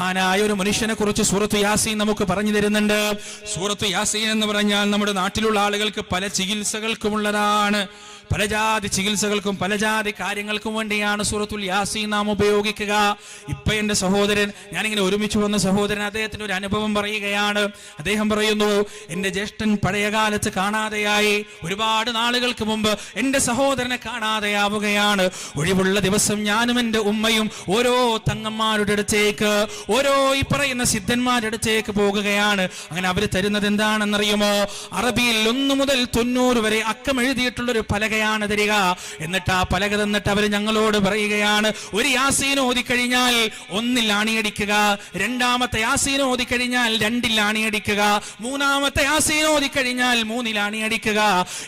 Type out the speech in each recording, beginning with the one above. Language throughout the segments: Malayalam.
ആനായ ഒരു മനുഷ്യനെ കുറിച്ച് സൂറത്ത് യാസീൻ നമുക്ക് പറഞ്ഞു തരുന്നുണ്ട്. സൂറത്ത് യാസീൻ എന്ന് പറഞ്ഞാൽ നമ്മുടെ നാട്ടിലുള്ള ആളുകൾക്ക് പല ചികിത്സകൾക്കുമുള്ളതാണ്. പല ജാതി ചികിത്സകൾക്കും പല ജാതി കാര്യങ്ങൾക്കും വേണ്ടിയാണ് സൂറത്തുൽ യാസീൻ നാം ഉപയോഗിക്കുക. ഇപ്പൊ എന്റെ സഹോദരൻ ഞാനിങ്ങനെ ഒരുമിച്ച് വന്ന സഹോദരൻ അദ്ദേഹത്തിന് ഒരു അനുഭവം പറയുകയാണ്. അദ്ദേഹം പറയുന്നു എന്റെ ജ്യേഷ്ഠൻ പഴയ കാലത്ത് കാണാതെയായി ഒരുപാട് നാളുകൾക്ക് മുമ്പ് എന്റെ സഹോദരനെ കാണാതെയാവുകയാണ്. ഒഴിവുള്ള ദിവസം ഞാനും എന്റെ ഉമ്മയും ഓരോ തങ്ങന്മാരുടെ അടുത്തേക്ക് ഓരോ ഈ പറയുന്ന സിദ്ധന്മാരുടെ അടുത്തേക്ക് പോകുകയാണ്. അങ്ങനെ അവർ തരുന്നത് എന്താണെന്നറിയുമോ? അറബിയിൽ ഒന്നു മുതൽ തൊണ്ണൂറ് വരെ അക്കം എഴുതിയിട്ടുള്ള ഒരു പലകയാണ് തരിക. എന്നിട്ട് ആ പലക തന്നിട്ട് അവർ ഞങ്ങളോട് പറയുകയാണ് ഒരു യാസീൻ ഓതിക്കഴിഞ്ഞാൽ ഒന്നിൽ ആണിയടിക്കുക രണ്ടാമത്തെ യാസീൻ ഓതിക്കഴിഞ്ഞാൽ രണ്ടിൽ ആണിയടിക്കുക മൂന്നാമത്തെ യാസീൻ ഓതിക്കഴിഞ്ഞാൽ മൂന്നിൽ ആണിയടിക്കുക.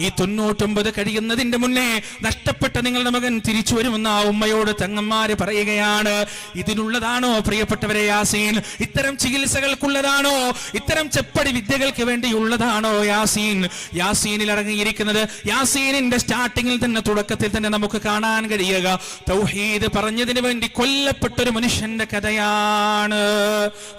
ഈ തൊണ്ണൂറ്റൊമ്പത് കഴിയുന്നതിന്റെ മുന്നേ നഷ്ടപ്പെട്ട നിങ്ങളുടെ മകൻ തിരിച്ചു വരുമെന്ന് ആ ഉമ്മയോട് തങ്ങന്മാര് പറയുകയാണ്. ഇതിനുള്ളതാണോ പ്രിയപ്പെട്ടവരെ യാസീൻ? ഇത്തരം ചികിത്സകൾക്കുള്ളതാണോ? ഇത്തരം ചെപ്പടി വിദ്യകൾക്ക് വേണ്ടിയുള്ളതാണോ യാസീൻ? യാസീനിൽ അടങ്ങിയിരിക്കുന്നത് യാസീനിന്റെ സ്റ്റാർട്ടിങ്ങിൽ തന്നെ തുടക്കത്തിൽ തന്നെ നമുക്ക് കാണാൻ കഴിയുക. തൗഹീദ് പറഞ്ഞതിന് വേണ്ടി കൊല്ലപ്പെട്ട ഒരു മനുഷ്യന്റെ കഥയാണ്.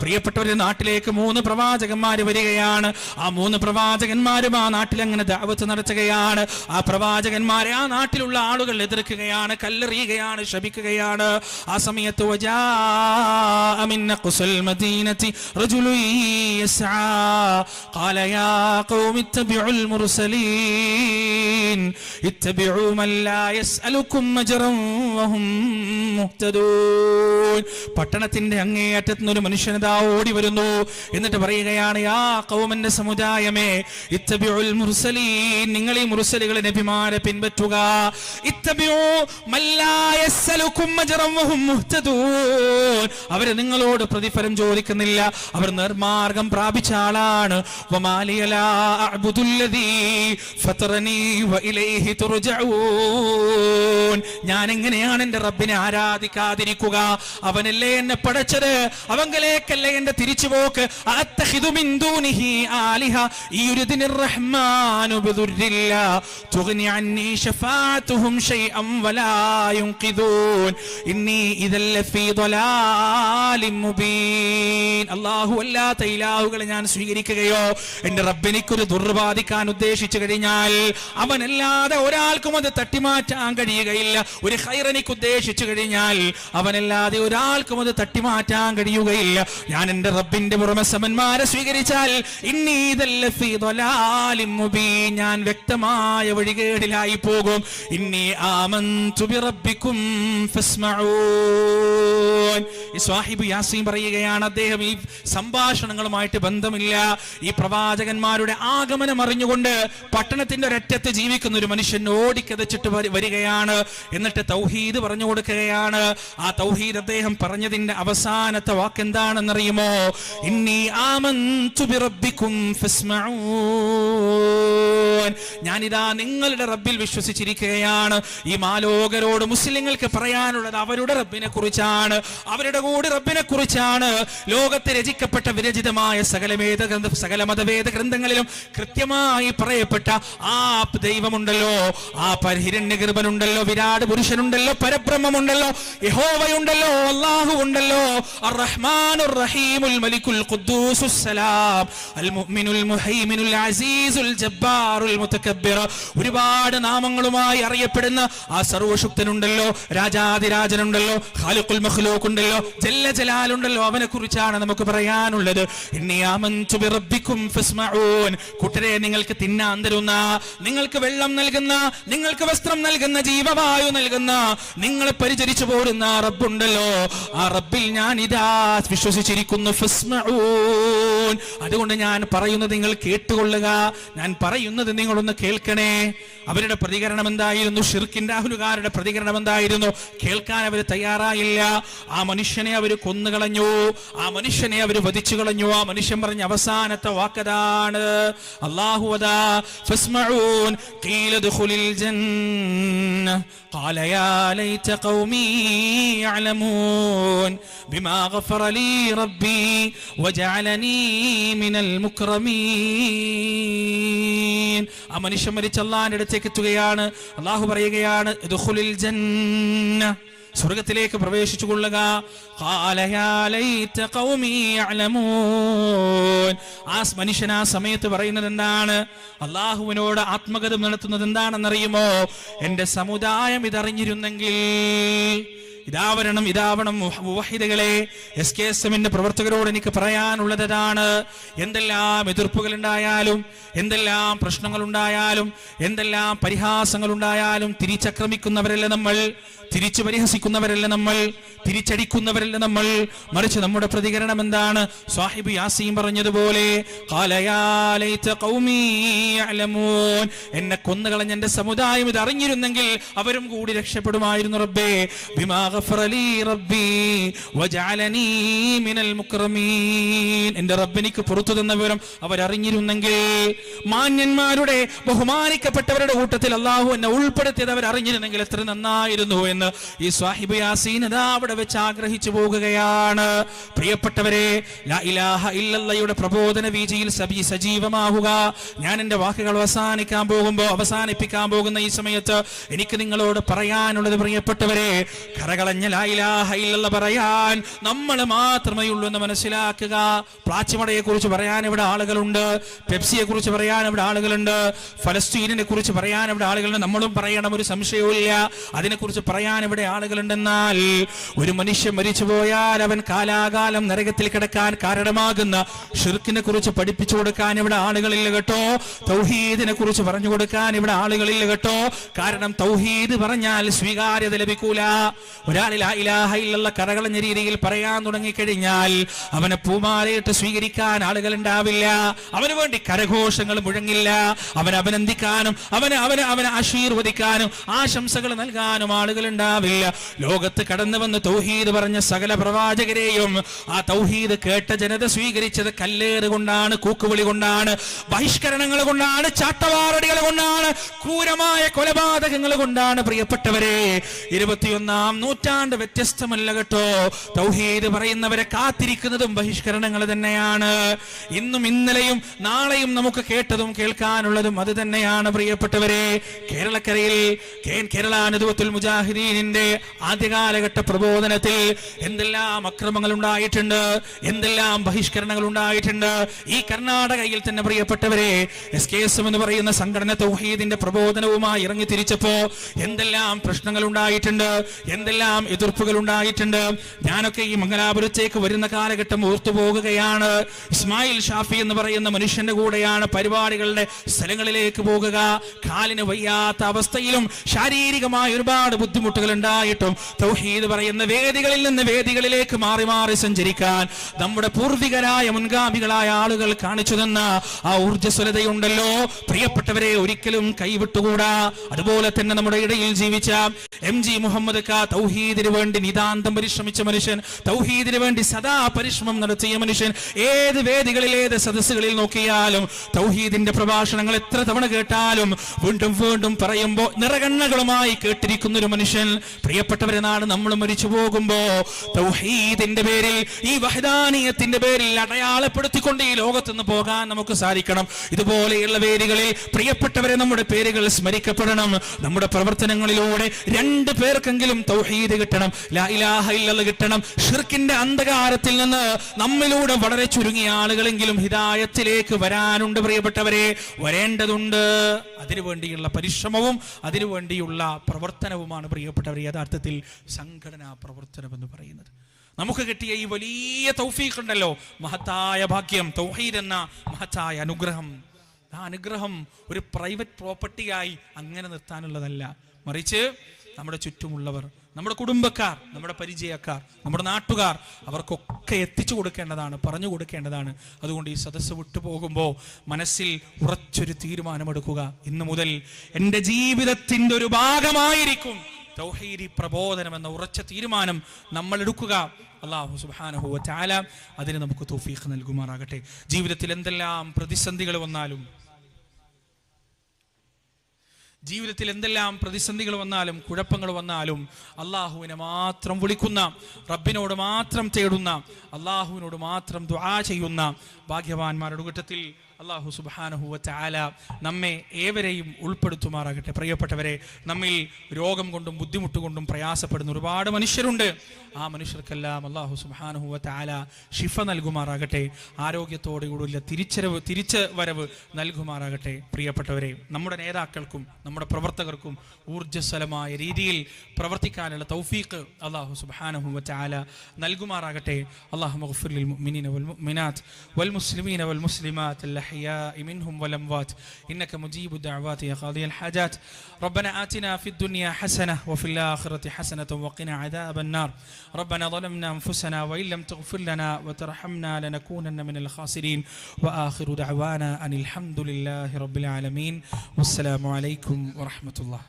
പ്രിയപ്പെട്ടവരുടെ നാട്ടിലേക്ക് മൂന്ന് പ്രവാചകന്മാർ വരികയാണ്. ആ മൂന്ന് പ്രവാചകന്മാരും ആ നാട്ടിൽ അങ്ങനെ ദാവത്ത് നടത്തുകയാണ്. ആ പ്രവാചകന്മാരെ ആ നാട്ടിലുള്ള ആളുകൾ എതിർക്കുകയാണ് കല്ലെറിയുകയാണ് ശപിക്കുകയാണ്. ആ സമയത്ത് ഈ പട്ടണത്തിന്റെ അങ്ങേയറ്റത്ത് നിന്ന് ഒരു മനുഷ്യനിതാ ഓടി വരുന്നു. എന്നിട്ട് പറയുകയാണ് ആ കൗമന്റെ സമുദായമേ ഇത്തബിഉൽ മുർസലീൻ നിങ്ങൾ ഈ മുർസലുകളെ നബിമാരെ പിൻപറ്റുക. ഇത്തബിഉ മുഹ്തദൂൻ. നിങ്ങളോട് പ്രതിഫലം ചോദിക്കുന്നില്ല. അവർ നിർമാർഗം പ്രാപിച്ച ആളാണ്. ഫതറനീ ഞാൻ എങ്ങനെയാണ് എന്റെ റബ്ബിനെ ആരാധിക്കാതിരിക്കുക? അവനല്ലേ എന്നെ പടച്ചത്? അവങ്കലേക്കല്ലേ എന്റെ തിരിച്ചുപോക്ക്? ഇലാഹുകളെ ഞാൻ സ്വീകരിക്കുകയോ എന്റെ റബ്ബിനിക്കൊരു ദുർബാധിക്കാൻ ഉദ്ദേശിച്ചു കഴിഞ്ഞാൽ അവനല്ലാതെ ഒരാൾക്കും അത് തട്ടിമാറ്റാൻ കഴിയുകയില്ല. ഒരു ഹൈറനിക്ക് ഉദ്ദേശിച്ചു കഴിഞ്ഞാൽ അവനല്ലാതെ ഒരാൾക്കും അത് തട്ടിമാറ്റാൻ കഴിയുകയില്ല. ഞാൻ എന്റെ റബ്ബിന്റെ പുറമെ സമന്മാരെ സ്വീകരിച്ചാൽ. ഞാൻ വ്യക്തമായ വഴികേടിലായി പോകും. ഇന്നി ആമന്തു സാഹിബ് യാസീൻ പറയുകയാണ് അദ്ദേഹം ഈ സംഭാഷണങ്ങളുമായിട്ട് ബന്ധമില്ല. ഈ പ്രവാചകന്മാരുടെ ആഗമനം അറിഞ്ഞുകൊണ്ട് പട്ടണത്തിന്റെ ഒരറ്റത്ത് ജീവിക്കുന്ന ഒരു മനുഷ്യൻ ഓടിക്കതച്ചിട്ട് വരികയാണ്. എന്നിട്ട് തൗഹീദ് പറഞ്ഞു കൊടുക്കുകയാണ്. ആ തൗഹീദ് അദ്ദേഹം പറഞ്ഞതിന്റെ അവസാനത്തെ വാക്ക് എന്താണെന്നറിയുമോ ഇന്നി ഞാനിതാ നിങ്ങളുടെ റബ്ബിൽ വിശ്വസിച്ചിരിക്കുകയാണ്. ഈ മാലോകരോട് മുസ്ലിങ്ങൾക്ക് പറയാനുള്ളത് അവരുടെ റബ്ബിനെ കുറിച്ചാണ് അവരുടെ കൂടെ റബ്ബിനെ കുറിച്ചാണ് ലോകത്ത് രചിക്കപ്പെട്ട വിരചിതമായ സകല വേദ ഗ്രന്ഥ സകല മതവേദ ഗ്രന്ഥങ്ങളിലും കൃത്യമായി പറയപ്പെട്ട ആ ദൈവമുണ്ടല്ലോ. ആ പരിഹിരണ്യ കൃപനുണ്ടല്ലോ വിരാട് പുരുഷനുണ്ടല്ലോ പരബ്രഹ്മമുണ്ടല്ലോ യഹോവയുണ്ടല്ലോ അള്ളാഹു ഉണ്ടല്ലോ. അർറഹ്മാനുർ റഹീമുൽ അൽ മുഅ്മിനുൽ മുഹൈമിനുൽ ജബ്ബാറുൽ ഒരുപാട് നാമങ്ങളുമായി അറിയപ്പെടുന്ന ആ സർവശക്തനുണ്ടല്ലോ രാജാതിരാജനുണ്ടല്ലോ ഖാലിഖുൽ മഖ്ലൂഖ് ഉണ്ടല്ലോ ജല്ല ജലാലുണ്ടല്ലോ അവനെ കുറിച്ചാണ് നമുക്ക് പറയാനുള്ളത് ഫസ്മഊൻ. കൂട്ടരെ നിങ്ങൾക്ക് തിന്നാൻ തരുന്ന നിങ്ങൾക്ക് വെള്ളം നൽകുന്ന നിങ്ങൾക്ക് വസ്ത്രം നൽകുന്ന ജീവവായു നൽകുന്ന നിങ്ങളെ പരിചരിച്ചു പോരുന്ന ആ റബ്ബുണ്ടല്ലോ. ആ റബ്ബിൽ ഞാൻ ഇതാ വിശ്വസിച്ചിരിക്കുന്നു അതുകൊണ്ട് ഞാൻ പറയുന്നത് നിങ്ങൾ കേട്ടുകൊള്ളുക. ഞാൻ പറയുന്നത് നിങ്ങളൊന്ന് കേൾക്കണേ. അവരുടെ പ്രതികരണം എന്തായിരുന്നു? ഷിർക്കിന്റെ അഹുലുകാരുടെ പ്രതികരണം എന്തായിരുന്നു? കേൾക്കാൻ അവർ തയ്യാറായില്ല. ആ മനുഷ്യനെ അവർ കൊന്നുകളഞ്ഞു. ആ മനുഷ്യനെ അവർ വധിച്ചു കളഞ്ഞു. ആ മനുഷ്യൻ പറഞ്ഞ അവസാനത്തെ വാക്കതാണ്. അള്ളാഹുവദാ ഫസ്മഊൻ ഖീല ദുഖുലിൽ ജന്ന قال يا ليت قومي يعلمون بما غفر لي ربي وجعلني من المكرمين ആ മനുഷ്യൻ മരിച്ച അള്ളാഹിന്റെ അടുത്തേക്ക് എത്തുകയാണ് അള്ളാഹു പറയുകയാണ് ദുഖുലിൽ ജന്ന സ്വർഗത്തിലേക്ക് പ്രവേശിച്ചു കൊള്ളുക. ആ മനുഷ്യൻ ആ സമയത്ത് പറയുന്നത് എന്താണ്? അള്ളാഹുവിനോട് ആത്മഗതം നടത്തുന്നത് എന്താണെന്നറിയുമോ? എന്റെ സമുദായം ഇതറിഞ്ഞിരുന്നെങ്കിൽ ഇതാവരണം ഇതാവണം മുവഹിദകളെ. എസ് കെ എസ് എമ്മിന്റെ പ്രവർത്തകരോട് എനിക്ക് പറയാനുള്ളതാണ്. എന്തെല്ലാം എതിർപ്പുകൾ ഉണ്ടായാലും എന്തെല്ലാം പ്രശ്നങ്ങൾ ഉണ്ടായാലും എന്തെല്ലാം പരിഹാസങ്ങൾ ഉണ്ടായാലും തിരിച്ചക്രമിക്കുന്നവരല്ല നമ്മൾ. തിരിച്ചു പരിഹസിക്കുന്നവരല്ല നമ്മൾ. തിരിച്ചടിക്കുന്നവരല്ല നമ്മൾ. മറിച്ച് നമ്മുടെ പ്രതികരണം എന്താണ്? സാഹിബ് യാസീം പറഞ്ഞതുപോലെ. എന്നെ കൊന്നുകളഞ്ഞ എന്റെ സമുദായം ഇത് അറിഞ്ഞിരുന്നെങ്കിൽ അവരും കൂടി രക്ഷപ്പെടുമായിരുന്നു റബ്ബേ. ബിമാ ഗഫറ ലീ റബ്ബി വജഅലനീ മിനൽ മുക്രമീൻ എന്റെ റബ്ബിനിക്ക് പുറത്തു തന്ന വിവരം അവരറിഞ്ഞിരുന്നെങ്കിൽ മാന്യന്മാരുടെ ബഹുമാനിക്കപ്പെട്ടവരുടെ കൂട്ടത്തിൽ അള്ളാഹു എന്നെ ഉൾപ്പെടുത്തിയത് അവരറിഞ്ഞിരുന്നെങ്കിൽ എത്ര നന്നായിരുന്നു എന്ന് ഈ സാഹിബ് യാസീൻ അതാ അവിടെ വെച്ച് ആഗ്രഹിച്ചു പോകുകയാണ്. പ്രിയപ്പെട്ടവരെ ഇലാഹ ഇല്ലല്ലയുടെ പ്രബോധന വീചിയിൽ സബി സജീവമാവുക ഞാൻ എന്റെ വാക്കുകൾ അവസാനിക്കാൻ പോകുമ്പോൾ അവസാനിപ്പിക്കാൻ പോകുന്ന ഈ സമയത്ത് എനിക്ക് നിങ്ങളോട് പറയാനുള്ളത് പ്രിയപ്പെട്ടവരെ കരകളഞ്ഞ ലാ ലായിലാഹയില്ല പറയാൻ നമ്മൾ മാത്രമേ ഉള്ളൂ എന്ന് മനസ്സിലാക്കുക. പ്ലാച്ചിമടയെ കുറിച്ച് പറയാൻ ഇവിടെ ആളുകളുണ്ട്. പെപ്സിയെ കുറിച്ച് പറയാൻ ഇവിടെ ആളുകളുണ്ട്. ഫലസ്തീനിനെ കുറിച്ച് പറയാൻ ഇവിടെ ആളുകളുണ്ട്. നമ്മളും പറയണം ഒരു സംശയവും ഇല്ല. അതിനെക്കുറിച്ച് പറയാൻ ഇവിടെ ആളുകളുണ്ടെന്നാൽ ഒരു മനുഷ്യൻ മരിച്ചു പോയാൽ അവൻ കാലാകാലം നരകത്തിൽ കിടക്കാൻ കാരണമാകുന്ന ഷിർക്കിനെ കുറിച്ച് പഠിപ്പിച്ചു കൊടുക്കാൻ ഇവിടെ ആളുകളില്ല കേട്ടോ. തൗഹീദിനെ കുറിച്ച് പറഞ്ഞു കൊടുക്കാൻ ഇവിടെ ആളുകളില്ല കേട്ടോ. കാരണം തൗഹീദ് പറഞ്ഞാൽ സ്വീകാര്യത ലഭിക്കൂല. ആ ഇലാഹ ഇല്ലല്ല കറകളഞ്ഞ രീതിയിൽ പറയാൻ തുടങ്ങിക്കഴിഞ്ഞാൽ അവനെ പൂമാലയിട്ട് സ്വീകരിക്കാൻ ആളുകൾ ഉണ്ടാവില്ല. അവന് വേണ്ടി കരഘോഷങ്ങൾ മുഴങ്ങില്ല. അവനെ അഭിനന്ദിക്കാനും അവനെ അവനെ അവനെ ആശീർവദിക്കാനും ആശംസകൾ നൽകാനും ആളുകൾ ഉണ്ടാവില്ല. ലോകത്ത് കടന്നു വന്ന് തൗഹീദ് പറഞ്ഞ സകല പ്രവാചകരെയും ആ തൗഹീദ് കേട്ട ജനത സ്വീകരിച്ചത് കല്ലേറ് കൊണ്ടാണ് കൂക്കുവിളി കൊണ്ടാണ് ബഹിഷ്കരണങ്ങൾ കൊണ്ടാണ് ചാട്ടവാറടികൾ കൊണ്ടാണ് ക്രൂരമായ കൊലപാതകങ്ങൾ കൊണ്ടാണ് പ്രിയപ്പെട്ടവരെ. ഇരുപത്തിയൊന്നാം നൂറ്റാണ്ട് വ്യത്യസ്തമല്ല കേട്ടോ. തൗഹീദ് പറയുന്നവരെ കാത്തിരിക്കുന്നതും ബഹിഷ്കരണങ്ങൾ തന്നെയാണ്. ഇന്നും ഇന്നലെയും നാളെയും നമുക്ക് കേട്ടതും കേൾക്കാനുള്ളതും അത് തന്നെയാണ് പ്രിയപ്പെട്ടവരെ. കേരളക്കരയിൽ കേരള അനുഭവത്തുൽ മുജാഹിദീനിന്റെ ആദ്യകാലഘട്ട പ്രബോധനത്തിൽ എന്തെല്ലാം അക്രമങ്ങൾ ഉണ്ടായിട്ടുണ്ട് എന്തെല്ലാം ബഹിഷ്കരണങ്ങൾ ഉണ്ടായിട്ടുണ്ട്. ഈ കർണാടകയിൽ തന്നെ പ്രിയപ്പെട്ടവരെ എസ് കെ എസ് എന്ന് പറയുന്ന സംഘടന തൗഹീദിന്റെ പ്രബോധനവുമായി ഇറങ്ങി തിരിച്ചപ്പോ എന്തെല്ലാം പ്രശ്നങ്ങൾ ഉണ്ടായിട്ടുണ്ട് എന്തെല്ലാം എതിർപ്പുകൾ ഉണ്ടായിട്ടുണ്ട്. ഞാനൊക്കെ ഈ മംഗലാപുരത്തേക്ക് വരുന്ന കാലഘട്ടം ഓർത്തു പോകുകയാണ്. ഇസ്മായിൽ ഷാഫി എന്ന് പറയുന്ന മനുഷ്യന്റെ കൂടെയാണ് പരിപാടികളുടെ സ്ഥലങ്ങളിലേക്ക് പോകുക. കാലിന് വയ്യാത്ത അവസ്ഥയിലും ശാരീരികമായ ഒരുപാട് ബുദ്ധിമുട്ടുകൾ ഉണ്ടായിട്ടും തൗഹീദ് പറയുന്ന വേദികളിൽ നിന്ന് വേദികളിലേക്ക് മാറി മാറി സഞ്ചരിക്കാൻ നമ്മുടെ പൂർവികരായ മുൻഗാമികളായ ആളുകൾ കാണിച്ചു തന്ന ആ ഊർജസ്വലതയുണ്ടല്ലോ. പ്രിയപ്പെട്ടവരെ ഒരിക്കലും കൈവിട്ടുകൂടാ. അതുപോലെ തന്നെ നമ്മുടെ ഇടയിൽ ജീവിച്ച എം ജി മുഹമ്മദ് ക തൗഹീദിന് വേണ്ടി നിതാന്തം പരിശ്രമിച്ച മനുഷ്യൻ തൗഹീദിന് വേണ്ടി സദാ പരിശ്രമം നടത്തിയ മനുഷ്യൻ ഏത് വേദികളിൽ ഏത് സദസ്സുകളിൽ നോക്കിയാലും തൗഹീദിന്റെ പ്രഭാഷണങ്ങൾ എത്ര തവണ കേട്ടാലും വീണ്ടും വീണ്ടും പറയുമ്പോൾ നിറകണ്ണകളുമായി കേട്ടിരിക്കുന്ന ഒരു മനുഷ്യൻ. പ്രിയപ്പെട്ടവരെ നാട് നമ്മൾ മരിച്ചു പോകുമ്പോ തൗഹീദിന്റെ പേരിൽ ഈ വഹദാനീയത്തിന്റെ പേരിൽ അടയാളപ്പെടുത്തിക്കൊണ്ട് ഈ ലോകത്തുനിന്ന് പോകാൻ നമുക്ക് സാധിക്കണം. ഇതുപോലെയുള്ള വേദികളിൽ പ്രിയപ്പെട്ടവരെ നമ്മുടെ പേരുകൾ സ്മരിക്കപ്പെടണം. നമ്മുടെ പ്രവർത്തനങ്ങളിലൂടെ രണ്ട് പേർക്കെങ്കിലും തൗഹീദ് കിട്ടണം. ലാ ഇലാഹ ഇല്ലല്ലാഹ് കിട്ടണം. ഷിർക്കിന്റെ അന്ധകാരത്തിൽ നിന്ന് നമ്മിലൂടെ വളരെ ചുരുങ്ങിയ ആളുകളെങ്കിലും ഹിദായത്തിലേക്ക് വരാനുണ്ട് പ്രിയപ്പെട്ടവരെ. വരേണ്ടതുണ്ട്. അതിനുവേണ്ടിയുള്ള പരിശ്രമവും അതിനുവേണ്ടിയുള്ള പ്രവർത്തനവുമാണ് പ്രിയപ്പെട്ടവർ യഥാർത്ഥത്തിൽ സംഘടനാ പ്രവർത്തനം എന്ന് പറയുന്നത്. നമുക്ക് കിട്ടിയ ഈ വലിയ തൗഫീഖ് ഉണ്ടല്ലോ മഹത്തായ ഭാഗ്യം തൗഹീദ് എന്ന മഹത്തായ അനുഗ്രഹം. ആ അനുഗ്രഹം ഒരു പ്രൈവറ്റ് പ്രോപ്പർട്ടിയായി അങ്ങനെ നിർത്താനുള്ളതല്ല. മറിച്ച് നമ്മുടെ ചുറ്റുമുള്ളവർ നമ്മുടെ കുടുംബക്കാർ നമ്മുടെ പരിചയക്കാർ നമ്മുടെ നാട്ടുകാർ അവർക്കൊക്കെ എത്തിച്ചു കൊടുക്കേണ്ടതാണ് പറഞ്ഞു കൊടുക്കേണ്ടതാണ്. അതുകൊണ്ട് ഈ സദസ്സ് വിട്ടുപോകുമ്പോൾ മനസ്സിൽ ഉറച്ചൊരു തീരുമാനമെടുക്കുക. ഇന്നു മുതൽ എന്റെ ജീവിതത്തിന്റെ ഒരു ഭാഗമായിരിക്കും തൗഹീദി പ്രബോധനം എന്ന ഉറച്ച തീരുമാനം നമ്മൾ എടുക്കുക. അള്ളാഹു സുബാനഹു ചാല അതിന് നമുക്ക് തൗഫീഖ് നൽകുമാറാകട്ടെ. ജീവിതത്തിൽ എന്തെല്ലാം പ്രതിസന്ധികൾ വന്നാലും ജീവിതത്തിൽ എന്തെല്ലാം പ്രതിസന്ധികൾ വന്നാലും കുഴപ്പങ്ങൾ വന്നാലും അള്ളാഹുവിനെ മാത്രം വിളിക്കുന്ന റബ്ബിനോട് മാത്രം തേടുന്ന അള്ളാഹുവിനോട് മാത്രം ദുആ ചെയ്യുന്ന ഭാഗ്യവാന്മാരുടെ കൂട്ടത്തിൽ അള്ളാഹു സുബാനഹുവ നമ്മെ ഏവരെയും ഉൾപ്പെടുത്തുമാറാകട്ടെ. പ്രിയപ്പെട്ടവരെ നമ്മിൽ രോഗം കൊണ്ടും ബുദ്ധിമുട്ട് കൊണ്ടും പ്രയാസപ്പെടുന്ന ഒരുപാട് മനുഷ്യരുണ്ട്. ആ മനുഷ്യർക്കെല്ലാം അള്ളാഹു സുബാനഹുവ ചാല ഷിഫ നൽകുമാറാകട്ടെ. ആരോഗ്യത്തോടുകൂടിയുള്ള തിരിച്ചരവ് തിരിച്ച് വരവ് നൽകുമാറാകട്ടെ. പ്രിയപ്പെട്ടവരെ നമ്മുടെ നേതാക്കൾക്കും നമ്മുടെ പ്രവർത്തകർക്കും ഊർജസ്വലമായ രീതിയിൽ പ്രവർത്തിക്കാനുള്ള തൗഫീഖ് അള്ളാഹു സുബാനഹുവ നൽകുമാറാകട്ടെ. അള്ളാഹു മഗ്ഫിർ ലിൽ മുഅ്മിനീന വൽ മുഅ്മിനാത്ത് വൽ മുസ്ലിമീന വൽ മുസ്ലിമാത്ത് الأحياء منهم والأموات. إنك مجيب الدعوات يا قاضي الحاجات. ربنا آتنا في الدنيا حسنة وفي الآخرة حسنة وقنا عذاب النار. ربنا ظلمنا أنفسنا وإن لم تغفر لنا وترحمنا لنكونن من الخاسرين. وآخر دعوانا أن الحمد لله رب العالمين. والسلام عليكم ورحمة الله.